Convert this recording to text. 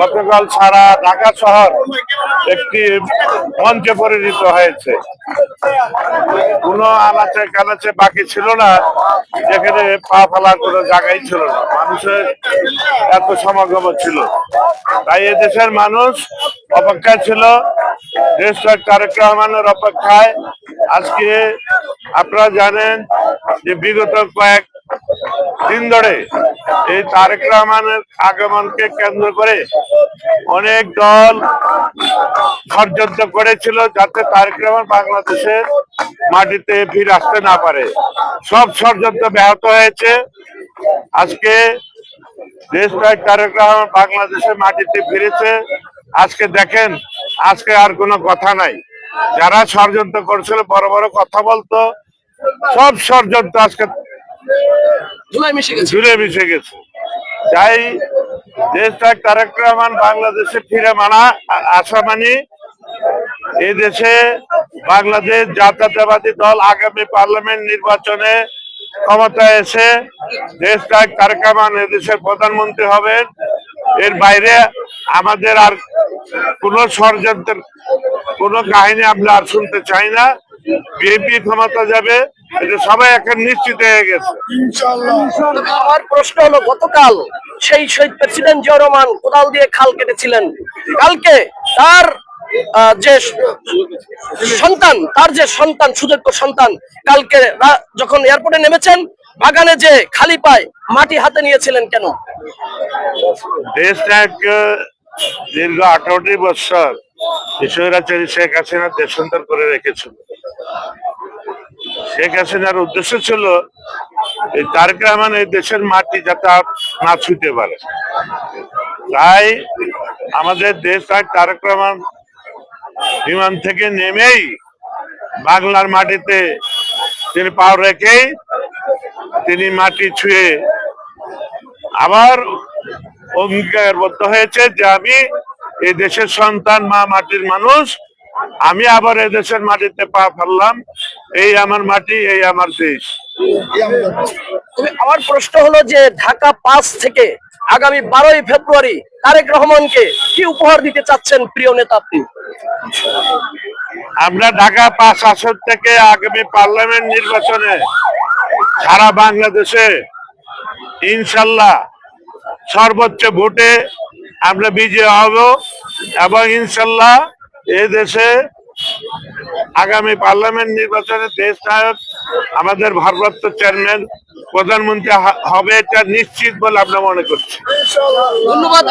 গতকাল সারা ঢাকা শহর একটি মঞ্চে পরিণত হয়েছে। কোনো আনাচে কানাচে বাকি ছিল না, যেখানে পা ফেলার কোনো জায়গাই ছিল না। মানুষের এত সমাগম ছিল। তাই এদেশের মানুষ অপেক্ষায় ছিল দেশ তারেক রহমানের অপেক্ষায়। আজকে আপনারা জানেন যে বিগত কয়েক দিন ধরে এই তারেক রহমানের আগমনকে কেন্দ্র করে অনেক দল ষড়যন্ত্র করেছিল যাতে তারেক রহমান বাংলাদেশের মাটিতে ফিরে আসতে না পারে। সব ষড়যন্ত্র ব্যাহত হয়েছে। আজকে দেশ নায়ক তারেক রহমান বাংলাদেশের মাটিতে ফিরেছে। আজকে দেখেন, আজকে আর কোনো কথা নাই। যারা ষড়যন্ত্র করছিল, বড় বড় কথা বলতো। সব ষড়যন্ত্র আজকে ধুলাই মিশে গেছে। জুড়ে মিশে গেছে। তাই দেশটা তারেক রহমান, বাংলাদেশে ফিরে মানা, আ- আসা মানে এই দেশে বাংলাদেশ জাতীয়তাবাদী দল আগামী পার্লামেন্ট নির্বাচনে ক্ষমতায় এসে দেশটা তারেক রহমান এদেশের প্রধানমন্ত্রী হবেন। এর বাইরে আমাদের আর কোন ষড়যন্ত্রের কোন কাহিনী আমরা আর শুনতে চাই না। বিএনপি ক্ষমতা যাবে এটা সবাই এখন নিশ্চিত হয়ে গেছে। আমার প্রশ্ন হলো গতকাল সেই শহীদ প্রেসিডেন্ট জিয়া রহমান কোদাল দিয়ে খাল কেটেছিলেন। কালকে তার যে সন্তান তার যে সন্তান সুযোগ্য সন্তান কালকে যখন এয়ারপোর্টে নেমেছেন বাগানে যে খালি পায় মাটি হাতে নিয়েছিলেন কেন? দেশটাক দীর্ঘ আঠারোটি বছর স্বৈরাচারী শেখ হাসিনা দেশান্তর করে রেখেছিল। শেখ হাসিনার উদ্দেশ্য ছিল এই তারেক রহমান এই দেশের মাটি যাতে না ছুঁতে পারে। তাই আমাদের দেশ আর তারেক বিমান থেকে নেমেই বাংলার মাটিতে তিনি পাও রেখেই তিনি মাটি ছুঁয়ে আবার অঙ্গীকারবদ্ধ হয়েছে যে আমি এই দেশের সন্তান, মা, মাটির মানুষ আমি আবার দেশের মাটিতে পা ফেললাম এই আমার মাটি এই আমার দেশ। আমার প্রশ্ন হলো যে ঢাকা পাঁচ থেকে আগামী বারোই ফেব্রুয়ারি তারেক রহমানকে কি উপহার দিতে চাচ্ছেন প্রিয় নেতা আপনি? আমরা ঢাকা পাঁচ আসন থেকে আগামী পার্লামেন্ট নির্বাচনে সারা বাংলাদেশে ইনশাল্লাহ সর্বোচ্চ ভোটে আমরা বিজয় হব এবং ইনশাল্লাহ এই দেশে আগামী পার্লামেন্ট নির্বাচনে দেশ নায়ক আমাদের ভারপ্রাপ্ত চেয়ারম্যান প্রধানমন্ত্রী হবে এটা নিশ্চিত বলে আমরা মনে করছি। ধন্যবাদ।